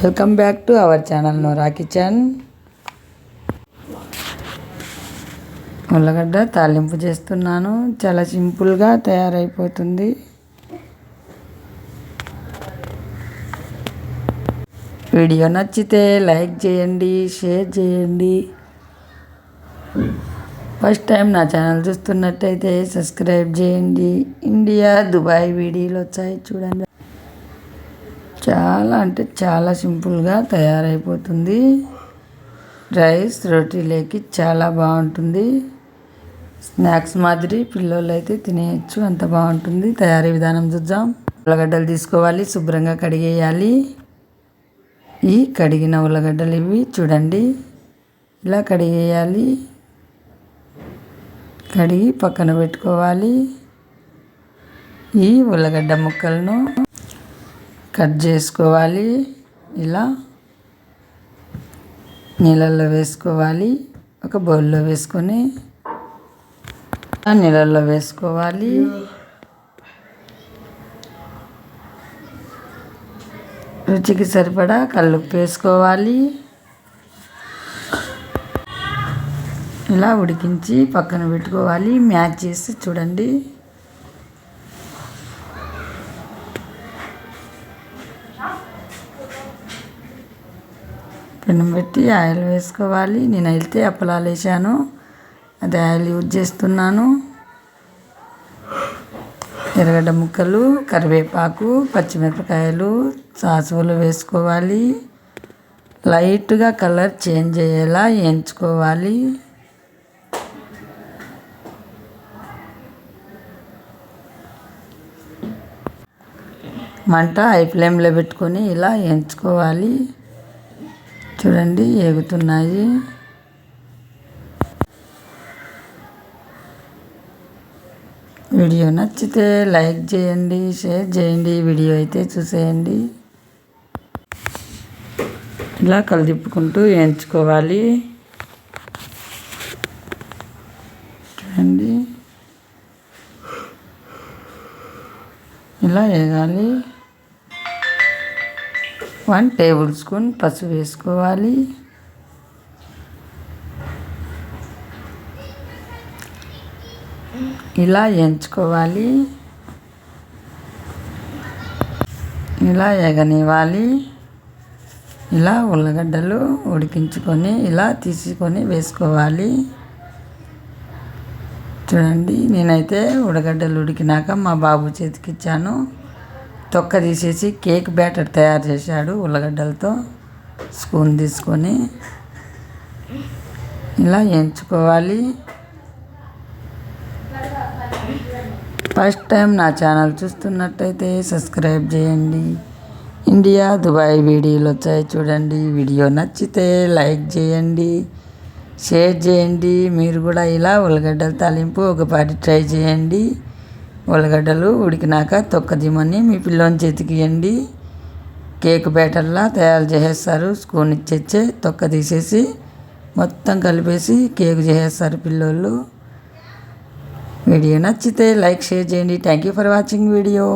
Welcome back to our channel Nora kitchen ఉల్లగడ్డ తాలింపు చేస్తున్నాను. చాలా సింపుల్గా తయారైపోతుంది. వీడియో నచ్చితే లైక్ చేయండి షేర్ చేయండి. ఫస్ట్ టైం నా ఛానల్ చూస్తున్నట్టయితే సబ్స్క్రైబ్ చేయండి. ఇండియా దుబాయ్ వీడియోలు వచ్చాయి చూడండి. చాలా అంటే చాలా సింపుల్గా తయారైపోతుంది. రైస్ రోటీలోకి చాలా బాగుంటుంది. స్నాక్స్ మాదిరి పిల్లలు అయితే తినేయచ్చు అంత బాగుంటుంది. తయారీ విధానం చూద్దాం. ఉల్లగడ్డలు తీసుకోవాలి శుభ్రంగా కడిగేయాలి. ఈ కడిగిన ఉల్లగడ్డలు ఇవి చూడండి. ఇలా కడిగేయాలి. కడిగి పక్కన పెట్టుకోవాలి. ఈ ఉల్లగడ్డ ముక్కలను కట్ చేసుకోవాలి. ఇలా నీళ్ళల్లో వేసుకోవాలి. ఒక బౌల్లో వేసుకొని నీళ్ళల్లో వేసుకోవాలి. రుచికి సరిపడా కల్లుప్పు వేసుకోవాలి. ఇలా ఉడికించి పక్కన పెట్టుకోవాలి. మ్యాచ్ చేసి చూడండి. పెనం పెట్టి ఆయిల్ వేసుకోవాలి. నేను అయితే అప్పలాలు వేసాను అది ఆయిల్ యూజ్ చేస్తున్నాను. ఎర్రగడ్డ ముక్కలు కరివేపాకు పచ్చిమిరపకాయలు సాసువులు వేసుకోవాలి. లైట్గా కలర్ చేంజ్ అయ్యేలా వేయించుకోవాలి. మంట హై ఫ్లేమ్లో పెట్టుకొని ఇలా వేయించుకోవాలి. చూడండి ఎగుతున్నాయి వీడియో నచ్చితే లైక్ చేయండి షేర్ చేయండి వీడియో అయితే చూసేయండి. ఇలా కలిదిప్పుకుంటూ వేయించుకోవాలి చూడండి. ఇలా వేయాలి వన్ టేబుల్ స్పూన్ పసుపు వేసుకోవాలి. ఇలా ఎంచుకోవాలి. ఇలా ఎగనివ్వాలి. ఇలా ఉల్లగడ్డలు ఉడికించుకొని ఇలా తీసుకొని వేసుకోవాలి. చూడండి నేనైతే ఉడగడ్డలు ఉడికినాక మా బాబు చేతికి ఇచ్చాను తొక్క తీసేసి కేక్ బ్యాటర్ తయారు చేశాడు ఉల్లగడ్డలతో స్పూన్ తీసుకొని. ఇలా ఎంచుకోవాలి. ఫస్ట్ టైం నా ఛానల్ చూస్తున్నట్టయితే సబ్స్క్రైబ్ చేయండి. ఇండియా దుబాయ్ వీడియోలు వచ్చాయి చూడండి. వీడియో నచ్చితే లైక్ చేయండి. షేర్ చేయండి. మీరు కూడా ఇలా ఉల్లగడ్డల తాలింపు ఒకపాటి ట్రై చేయండి. ఉల్లగడ్డలు ఉడికినాక తొక్క దిమ్మని మీ పిల్లోని చేతికి ఇవ్వండి కేక్ బ్యాటర్లా తయారు చేసేస్తారు. స్పూన్ ఇచ్చేచ్చే తొక్క తీసేసి మొత్తం కలిపేసి కేక్ చేసేస్తారు పిల్లోళ్ళు. వీడియో నచ్చితే లైక్ షేర్ చేయండి. Thank you for watching video